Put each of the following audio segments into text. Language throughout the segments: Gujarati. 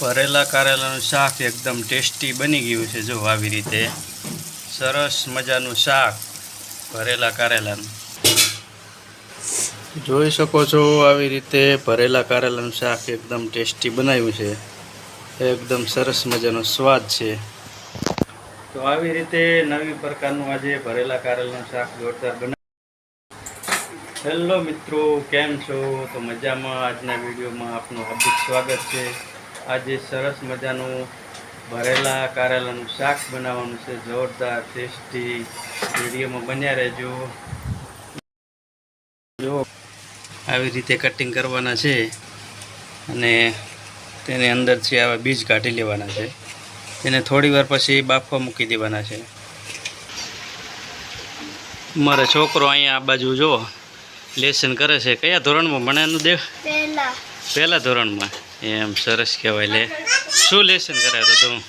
ભરેલા કારેલાનું શાક એકદમ ટેસ્ટી બની ગયું છે. જો આવી રીતે સરસ મજાનું શાક ભરેલા કારેલાનું. જોઈ શકો છો, આવી રીતે ભરેલા કારેલાનું શાક એકદમ ટેસ્ટી બનાવ્યું છે. એકદમ સરસ મજાનો સ્વાદ છે. તો આવી રીતે નવી પ્રકારનું આજે ભરેલા કારેલાનું શાક જોરદાર બનાવ્યું હેલો મિત્રો, કેમ છો? તો મજામાં આજના વિડીયોમાં આપનું હાર્દિક સ્વાગત છે. આજે સરસ મજાનું ભરેલા કારેલાનું શાક બનાવવાનું છે. જોરદાર ટેસ્ટી વિડીયોમાં બન્યા રહેજો. જો આવી રીતે કટિંગ કરવાના છે અને તેની અંદરથી આવા બીજ કાઢી લેવાના છે. તેને થોડી વાર પછી બાફવા મૂકી દેવાના છે. મારો છોકરો અહીંયા આ બાજુ જો લેસન કરે છે. કયા ધોરણમાં? ભણેનું દેખ. પહેલાં. પહેલા ધોરણમાં. એમ સરસ કહેવાય લે. શું લેસન કરે તો તું?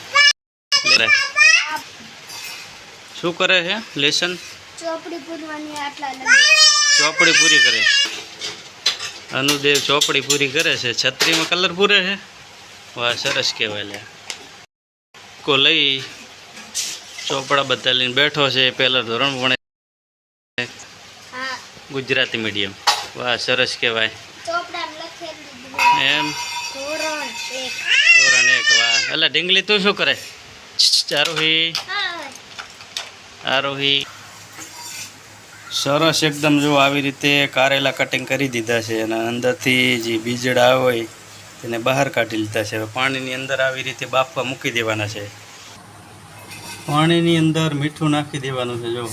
શું કરે છે લેસન ચોપડી પૂરવાની આટલા ચોપડી પૂરી કરે. અનુદેવ ચોપડી પૂરી કરે છે. છત્રીમાં કલર પૂરે છે? વાહ સરસ કહેવાય લે. કો લઈ. ચોપડા બધા લઈને બેઠો છે. પહેલાં ધોરણ ભણે. ગુજરાતી મીડિયમ વાહ સરસ કહેવાય. એમ. એટલે ઢીંગલી, તું શું કરે? આરોહી આરોહી. સરસ એકદમ, જો આવી રીતે કારેલા કટિંગ કરી દીધા છે અને અંદરથી જે બીજડા હોય તેને બહાર કાઢી લીધા છે. પાણીની અંદર આવી રીતે બાફવા મૂકી દેવાના છે. પાણીની અંદર મીઠું નાખી દેવાનું છે, જો.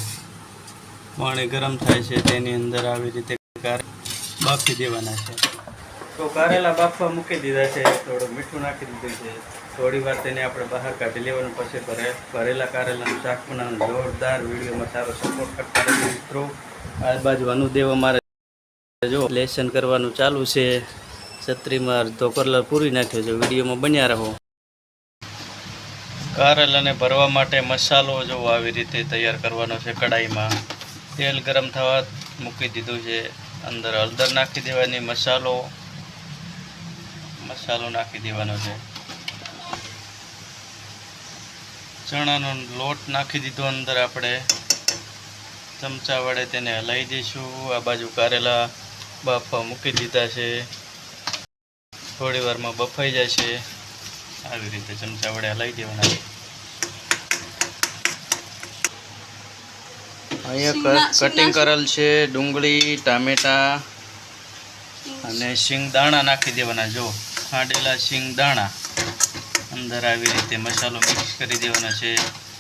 પાણી ગરમ થાય છે, તેની અંદર આવી રીતે બાફી દેવાના છે. તો કારેલા બાફવા મૂકી દીધા છે થોડું મીઠું નાખી દીધું છે. થોડી વાર તેને આપણે બહાર કાઢી લેવાનું, પછી ભરે, ભરેલા કારેલાનું શાક બનાવવાનું. જોરદાર વિડીયોમાં સારો સપોર્ટ કરતા મિત્રો. આ બાજુ અનુદેવ અમારે જો લેસન કરવાનું ચાલુ છે. છત્રીમાં અડધો કલર પૂરી નાખ્યો છે. વિડીયોમાં બન્યા રહો. કારેલાને ભરવા માટે મસાલો જો આવી રીતે તૈયાર કરવાનો છે કડાઈમાં. તેલ ગરમ થવા મૂકી દીધું છે. અંદર હળદર નાખી દેવાની, મસાલો મસાલો નાખી દેવાનો છે. ચણાનો લોટ નાખી દીધો અંદર આપણે. ચમચા વડે તેને હલાવી દઈશું આ બાજુ કારેલા બાફવા મૂકી દીધા છે. થોડી વારમાં બફાઈ છે આવી રીતે ચમચા વડે હલાવી દેવાના અહીંયા કટિંગ કરેલ છે ડુંગળી ટામેટા અને શિંગ દાણા નાખી દેવાના જો. ખાંડેલા શિંગદાણા અંદર આવી રીતે મસાલો મિક્સ કરી દેવાનો છે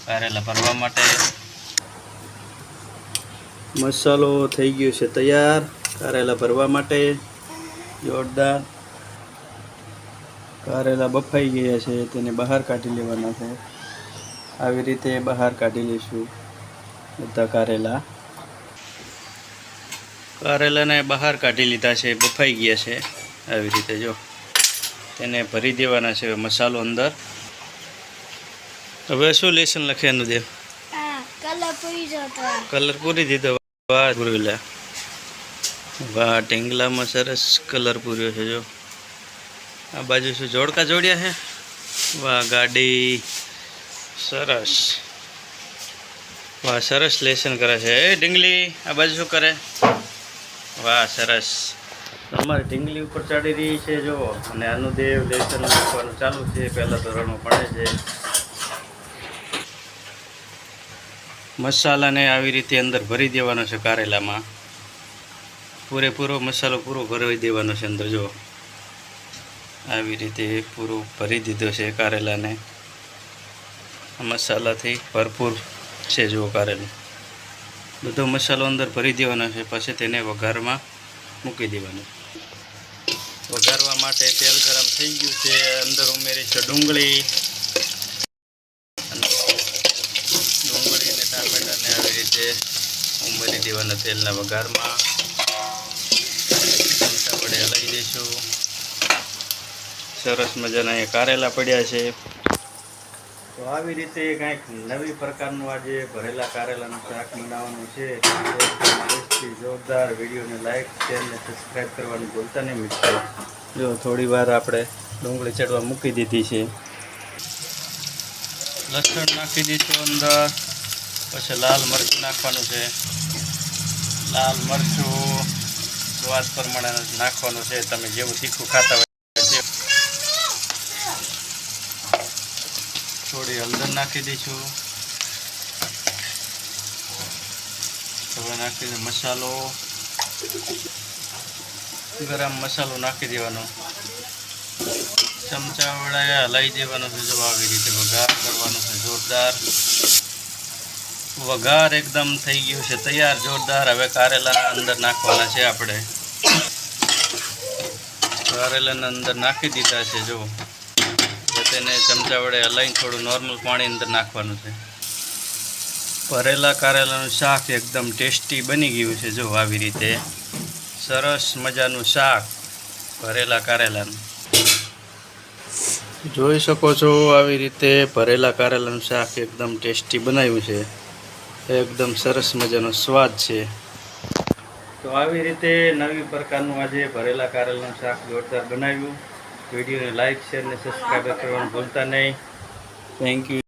કારેલા ભરવા માટે. મસાલો થઈ ગયો છે તૈયાર કારેલા ભરવા માટે. જોરદાર. કારેલા બફાઈ ગયા છે, તેને બહાર કાઢી લેવાના છે. આવી રીતે બહાર કાઢી લઈશું બધા કારેલા. કારેલાને બહાર કાઢી લીધા છે, બફાઈ ગયા છે. આવી રીતે જો. તેને ભરી દેવાના છે. મસાલો અંદર. હવે શું લેસન લખે એનું દેવ કલર પૂરી દીધો. વાહ પૂરેલા વાહ ઢેંગલામાં સરસ કલર પૂર્યો છે જો. આ બાજુ શું જોડકા જોડ્યા છે? વાહ ગાડી. સરસ. વાહ સરસ લેસન કરે છે. એ ડીંગલી આ બાજુ શું કરે? વાહ સરસ. અમારે ઢીંગલી ઉપર ચડી રહી છે, જો. અને અનુદેવ લેસન મૂકવાનું ચાલુ છે. પહેલાં ધોરણમાં ભણે છે. મસાલાને આવી રીતે અંદર ભરી દેવાનો છે કારેલામાં. પૂરેપૂરો મસાલો પૂરો ભરાવી દેવાનો છે અંદર, જો. આવી રીતે પૂરો ભરી દીધો છે કારેલાને. મસાલાથી ભરપૂર છે જો કારેલું. બધો મસાલો અંદર ભરી દેવાનો છે. પછી તેને વઘારમાં મૂકી દેવાનો માટે તેલ ગરમ થઈ ગયું છે. અંદર ઉમેરી છે ડુંગળી. ડુંગળી અને ટામેટાને આવી રીતે ઉમેરી દેવાના તેલના વઘારમાં. ચમચા વડે હલાવી દઈશું. સરસ મજાના અહીંયા કારેલા પડ્યા છે. તો આવી રીતે કંઈક નવી પ્રકારનું આજે ભરેલા કારેલાનું શાક બનાવવાનું છે. જોરદાર વિડીયોને લાઈક, શેર સબસ્ક્રાઈબ કરવાનું ભૂલતા નહીં મિત્રો. જો થોડી વાર આપણે ડુંગળી ચડવા મૂકી દીધી છે. લસણ નાખી દીધું અંદર. પછી લાલ મરચું નાખવાનું છે. લાલ મરચું સ્વાદ પ્રમાણે નાખવાનું છે. તમે જેવું તીખું ખાતા હોય થોડી હળદર નાખી દઈશું. હવે નાખી દે મસાલો, ગરમ મસાલો નાખી દેવાનો. ચમચા વડે હલાવી દેવાનો છે, જો આવી રીતે વઘાર કરવાનો છે, જોરદાર. વઘાર એકદમ થઈ ગયો છે, તૈયાર, જોરદાર. હવે કારેલા અંદર નાખવાના છે આપણે. કારેલાના અંદર નાખી દીધા છે, જો. તેને ચમચા વડે હલાવીને થોડું નોર્મલ પાણી અંદર નાખવાનું છે. ભરેલા કારેલાનું શાક એકદમ ટેસ્ટી બની ગયું છે, જો આવી રીતે. સરસ મજાનું શાક, ભરેલા કારેલાનું. જોઈ શકો છો, આવી રીતે ભરેલા કારેલાનું શાક એકદમ ટેસ્ટી બનાવ્યું છે. એકદમ સરસ મજાનો સ્વાદ છે. તો આવી રીતે નવી પ્રકારનું આજે ભરેલા કારેલાનું શાક જોરદાર બનાવ્યું. વિડીયોને લાઇક શેર અને સબસ્ક્રાઈબ કરવાનું ભૂલતા નહીં. Thank you